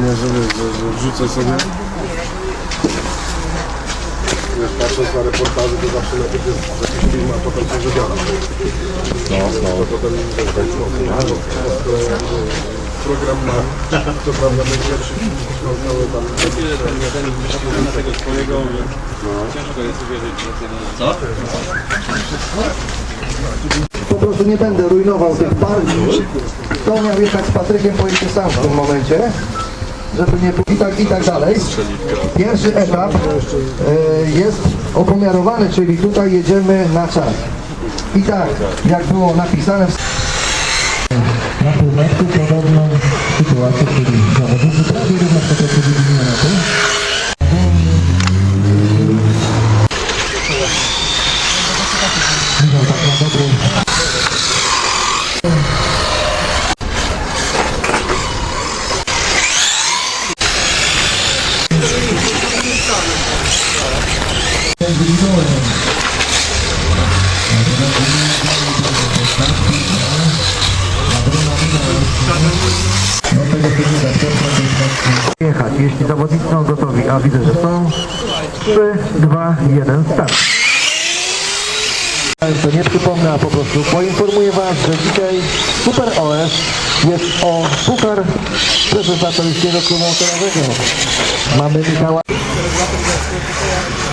nie, że wiesz, że, że wrzucę sobie. Wiesz, patrząc na reportaże, to zawsze najpierw jest jakiś film, a potem coś wybiera. No, no. To potem wiesz, tak, no, no, program ma, co prawda najlepszy film, cały tam... na tego twojego, ciężko jest uwierzyć, że tyle. Po prostu nie będę rujnował tych partii. Kto miał jechać z Patrykiem, pojedzie sam w tym momencie. Żeby nie i tak i tak dalej. Pierwszy etap e, jest opomiarowany, czyli tutaj jedziemy na czas. I tak, jak było napisane na półmetku podobną sytuację, czyli zawodnicy prawie równo jechać, jeśli zawodnicy są gotowi, a widzę, że są. 3, 2, 1, start. To nie przypomnę, a po prostu poinformuję Was, że dzisiaj Super OS jest o Puchar Prezesa Toruńskiego Klubu Motorowego. Mamy Michała.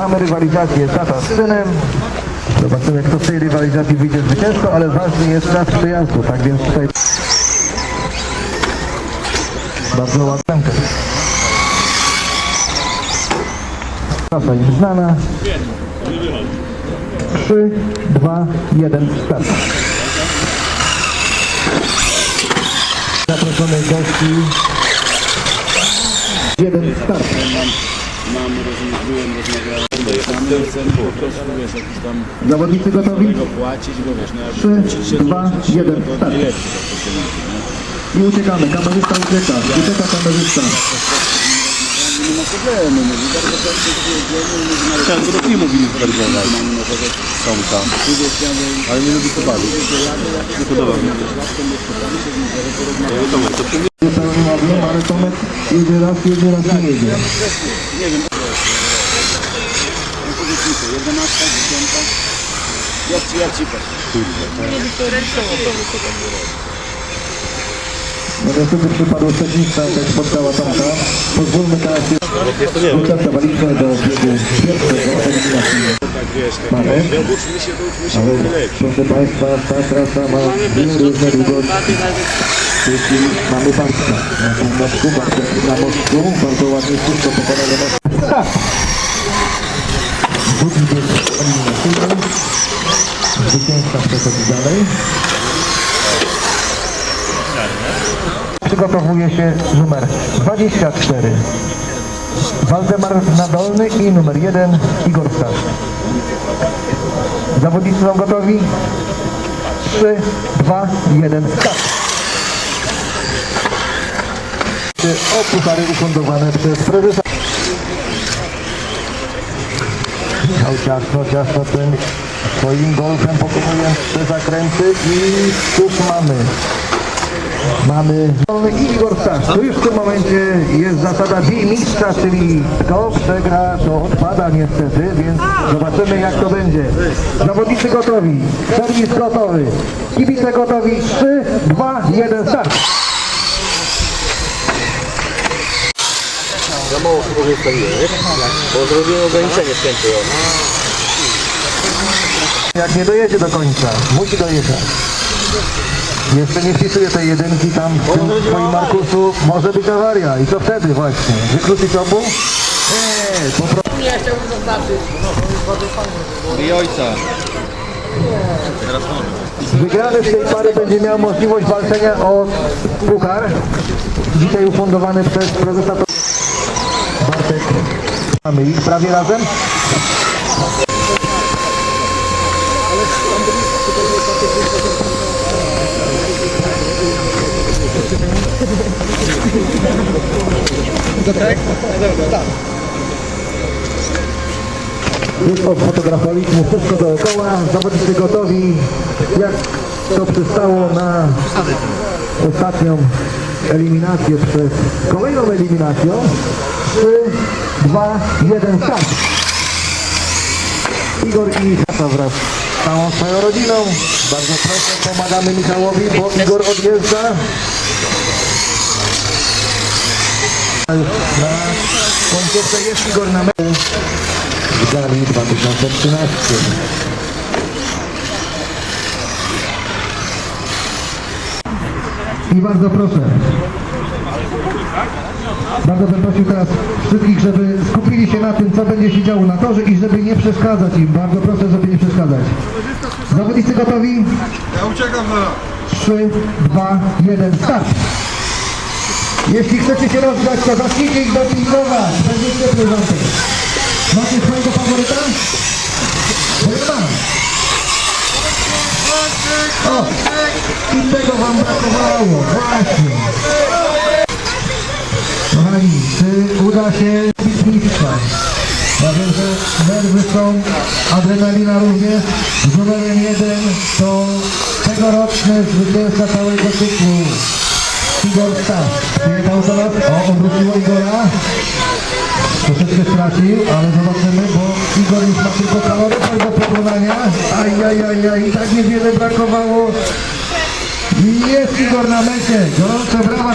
Mamy rywalizację tata z synem. Zobaczymy, kto z tej rywalizacji wyjdzie zwycięzcą, ale ważny jest czas przejazdu, tak więc tutaj bardzo ładna. Trasa im znana. 3, 2, 1, start. Zaproszonych gości. Jeden start. Mam, rozumiem, byłem, rozmawiałem, do celu, po prostu, wiesz, jakiś tam Zawodnicy gotowi? tego płacić, bo wiesz, no jak Trzy, się dwa, się, jeden, to start. nie tak to się liczy, nie? I uciekamy. Kamerzysta ucieka. Ucieka kamerzysta. Nie ma problemu, mówi, bardzo często jedziemy i mówi, nawet Chciałem go do filmu film zrealizować. mamy tu wiesz, jadę, Ale nie lubi to bawić. Nie podoba mi się. To to ty nie... Pełny ładny, ale Tomek jedzie raz, jedzie raz nie jedzie. nie wiem, no to, 11, 10, jak ci. No niestety przypadło techniczna, jakaś spotkała Tomka. Pozwólmy teraz jeszcze do eliminacyjnego. Tak wiesz, tak Mamy. Ale proszę Państwa, ta trasa ma dwie różne długości. Jeśli mamy Bartka na północku, Bartek na mostku, bardzo ładnie wszystko pokonane na Drugi bieg eliminacyjny. Zwycięzca przechodzi dalej. Przygotowuje się numer 24. Waldemar Nadolny i numer 1 Igor Stasz. Zawodnicy są gotowi? 3, 2, 1, start! O puchary ufundowane przez prezesa. Michał ciasno, ciasno ten swoim golfem pokonuje te zakręty i cóż mamy? Mamy i Igor Stasz. Tu już w tym momencie jest zasada bij mistrza, czyli kto przegra, to odpada niestety, więc zobaczymy jak to będzie. Zawodnicy gotowi, serwis gotowy, kibice gotowi, 3, 2, 1, start. Za mało chyba zostawiłem, wiesz? Bo zrobiłem ograniczenie sprzętowe. Jak nie dojedzie do końca, musi dojechać. Jeszcze nie wpisuje tej jedynki tam w tym twoim Markusu, może być awaria. I co wtedy właśnie? Wykluczyć obu? Nie, po prostu. I ojca. Wygrany z tej pary będzie miał możliwość walczenia o puchar. Dzisiaj ufundowany przez prezesa. Mamy ich prawie razem. Już odfotografowaliśmy wszystko dookoła, zawodnicy gotowi, jak to przystało na ostatnią eliminację przed kolejną eliminacją. 3, 2, 1, start! Igor i Kata wraz z całą swoją rodziną. Bardzo proszę, pomagamy Michałowi, bo Igor odjeżdża. Na końcówce jest Igor na meczu w gali 2013. I bardzo proszę. Bardzo bym prosił teraz wszystkich, żeby skupili się na tym, co będzie się działo na torze i żeby nie przeszkadzać im. Bardzo proszę, żeby nie przeszkadzać. Zawodnicy gotowi? Ja uciekam zaraz. 3, 2, 1, start! Jeśli chcecie się rozgrać, to zacznijcie ich dopingować. Będzie świetny rządek. Macie swojego faworyta? Bo ja mam. O! I tego wam brakowało. Właśnie. Kochani, czy uda się bić mistrza? Ja że nerwy są, adrenalina również. Z numerem jeden to tegoroczny zwycięzca całego cyklu. Igor Stasz. Przyjechał do nas. O, obróciło Igora. Troszeczkę stracił, ale zobaczymy, bo Igor już ma tylko kaloryfer do pokonania. Ajajajaj, i tak niewiele brakowało. I jest Igor na mecie. Gorące brawa.